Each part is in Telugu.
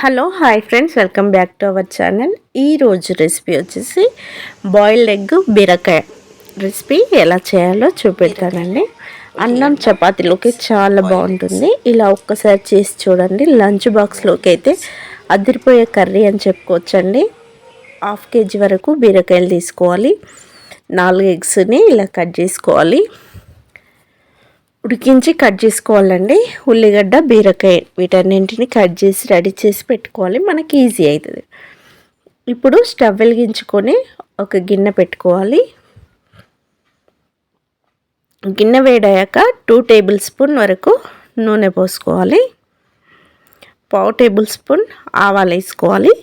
Hello hi friends welcome back to our channel. ఈరోజు రెసిపీ వచ్చేసి బాయిల్డ్ ఎగ్ బీరకాయ రెసిపీ ఎలా చేయాలో చూపెడతానండి. అన్నం చపాతీలోకి చాలా బాగుంటుంది. ఇలా ఒక్కసారి చేసి చూడండి. లంచ్ బాక్స్లోకి అయితే అదిరిపోయే కర్రీ అని చెప్పుకోవచ్చండి. హాఫ్ కేజీ వరకు బీరకాయలు తీసుకోవాలి. నాలుగు ఎగ్స్ని ఇలా కట్ చేసుకోవాలి. ఉడికించి కట్ చేసుకోవాలండి. ఉల్లిగడ్డ బీరకాయ వీటన్నింటిని కట్ చేసి రెడీ చేసి పెట్టుకోవాలి. మనకి ఈజీ అవుతుంది ఇప్పుడు స్టవ్ వెలిగించుకొని ఒక గిన్నె పెట్టుకోవాలి. గిన్నె వేడాక టూ టేబుల్ స్పూన్ వరకు నూనె పోసుకోవాలి. పావు టేబుల్ స్పూన్ ఆవాలు వేసుకోవాలి.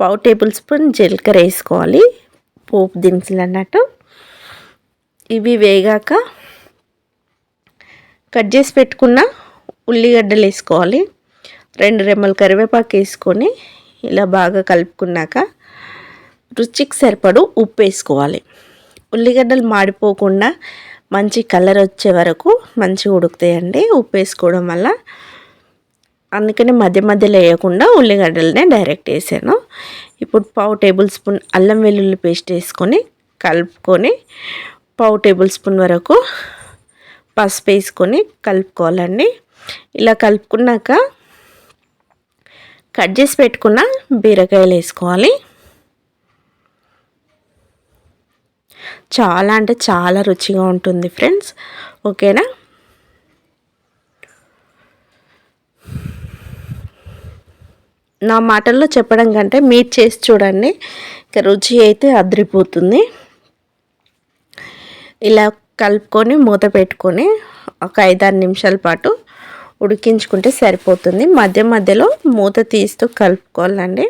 పావు టేబుల్ స్పూన్ జీలకర్ర వేసుకోవాలి. పోపు దినుసులు అన్నట్టు. ఇవి వేగాక కట్ చేసి పెట్టుకున్న ఉల్లిగడ్డలు వేసుకోవాలి. రెండు రెమ్మలు కరివేపాకు వేసుకొని ఇలా బాగా కలుపుకున్నాక రుచికి సరిపడు ఉప్పు వేసుకోవాలి. ఉల్లిగడ్డలు మాడిపోకుండా మంచి కలర్ వచ్చే వరకు మంచిగా ఉడుకుతాయండి. ఉప్పు వేసుకోవడం వల్ల అందుకని మధ్య మధ్యలో వేయకుండా ఉల్లిగడ్డలనే డైరెక్ట్ వేసాను. ఇప్పుడు పావు టేబుల్ స్పూన్ అల్లం వెల్లుల్లి పేస్ట్ వేసుకొని కలుపుకొని పావు టేబుల్ స్పూన్ వరకు పసుపు వేసుకొని కలుపుకోవాలండి. ఇలా కలుపుకున్నాక కట్ చేసి పెట్టుకున్న బీరకాయలు వేసుకోవాలి. చాలా అంటే చాలా రుచిగా ఉంటుంది ఫ్రెండ్స్. ఓకేనా? నా మాటల్లో చెప్పడం కంటే మీరు చేసి చూడండి. ఇక రుచి అయితే అదిరిపోతుంది. ఇలా కలుపుకొని మూత పెట్టుకొని ఒక ఐదారు నిమిషాల పాటు ఉడికించుకుంటే సరిపోతుంది. మధ్య మధ్యలో మూత తీస్తూ కలుపుకోవాలండి.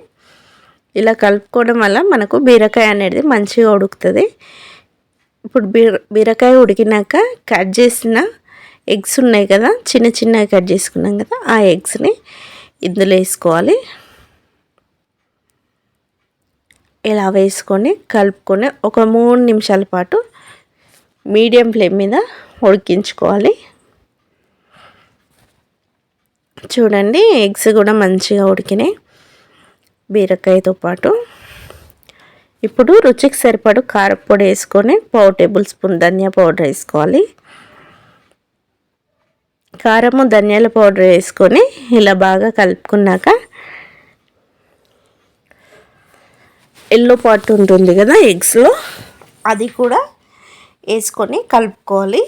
ఇలా కలుపుకోవడం వల్ల మనకు బీరకాయ అనేది మంచిగా ఉడుకుతుంది. ఇప్పుడు బీర బీరకాయ ఉడికినాక కట్ చేసిన ఎగ్స్ ఉన్నాయి కదా చిన్న చిన్నగా కట్ చేసుకున్నాం కదా ఆ ఎగ్స్ని ఇందులో వేసుకోవాలి. ఇలా వేసుకొని కలుపుకొని ఒక మూడు నిమిషాల పాటు మీడియం ఫ్లేమ్ మీద ఉడికించుకోవాలి. చూడండి ఎగ్స్ కూడా మంచిగా ఉడికినాయి. బీరకాయతో పాటు. ఇప్పుడు రుచికి సరిపడు కారపొడి వేసుకొని పావు టేబుల్ స్పూన్ ధనియా పౌడర్ వేసుకోవాలి. కారము ధనియాల పౌడర్ వేసుకొని ఇలా బాగా కలుపుకున్నాక ఎల్లో పాటు ఉంటుంది కదా ఎగ్స్లో అది కూడా వేసుకొని కలుపుకోవాలి.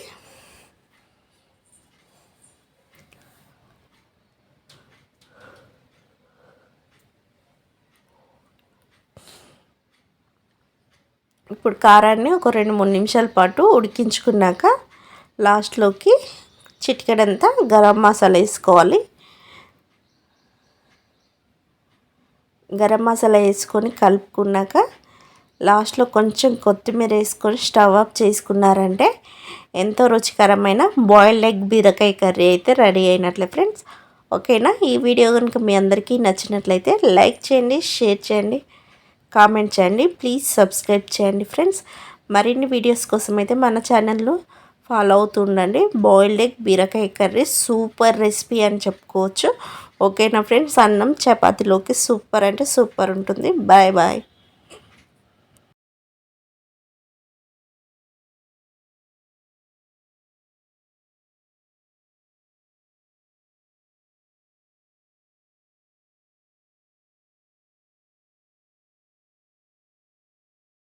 ఇప్పుడు కారాన్ని ఒక రెండు మూడు నిమిషాల పాటు ఉడికించుకున్నాక లాస్ట్లోకి చిటికెడంతా గరం మసాలా వేసుకోవాలి. గరం మసాలా వేసుకొని కలుపుకున్నాక లాస్ట్లో కొంచెం కొత్తిమీర వేసుకొని స్టవ్ ఆఫ్ చేసుకున్నారంటే ఎంతో రుచికరమైన బాయిల్డ్ ఎగ్ బీరకాయ కర్రీ అయితే రెడీ అయినట్లే ఫ్రెండ్స్. ఓకేనా? ఈ వీడియో కనుక మీ అందరికీ నచ్చినట్లయితే లైక్ చేయండి షేర్ చేయండి కామెంట్ చేయండి ప్లీజ్ సబ్స్క్రైబ్ చేయండి ఫ్రెండ్స్. మరిన్ని వీడియోస్ కోసం అయితే మన ఛానల్లో ఫాలో అవుతుండండి బాయిల్డ్ ఎగ్ బీరకాయ కర్రీ సూపర్ రెసిపీ అని చెప్పుకోవచ్చు. ఓకేనా ఫ్రెండ్స్? అన్నం చపాతీలోకి సూపర్ అంటే సూపర్ ఉంటుంది. Bye bye.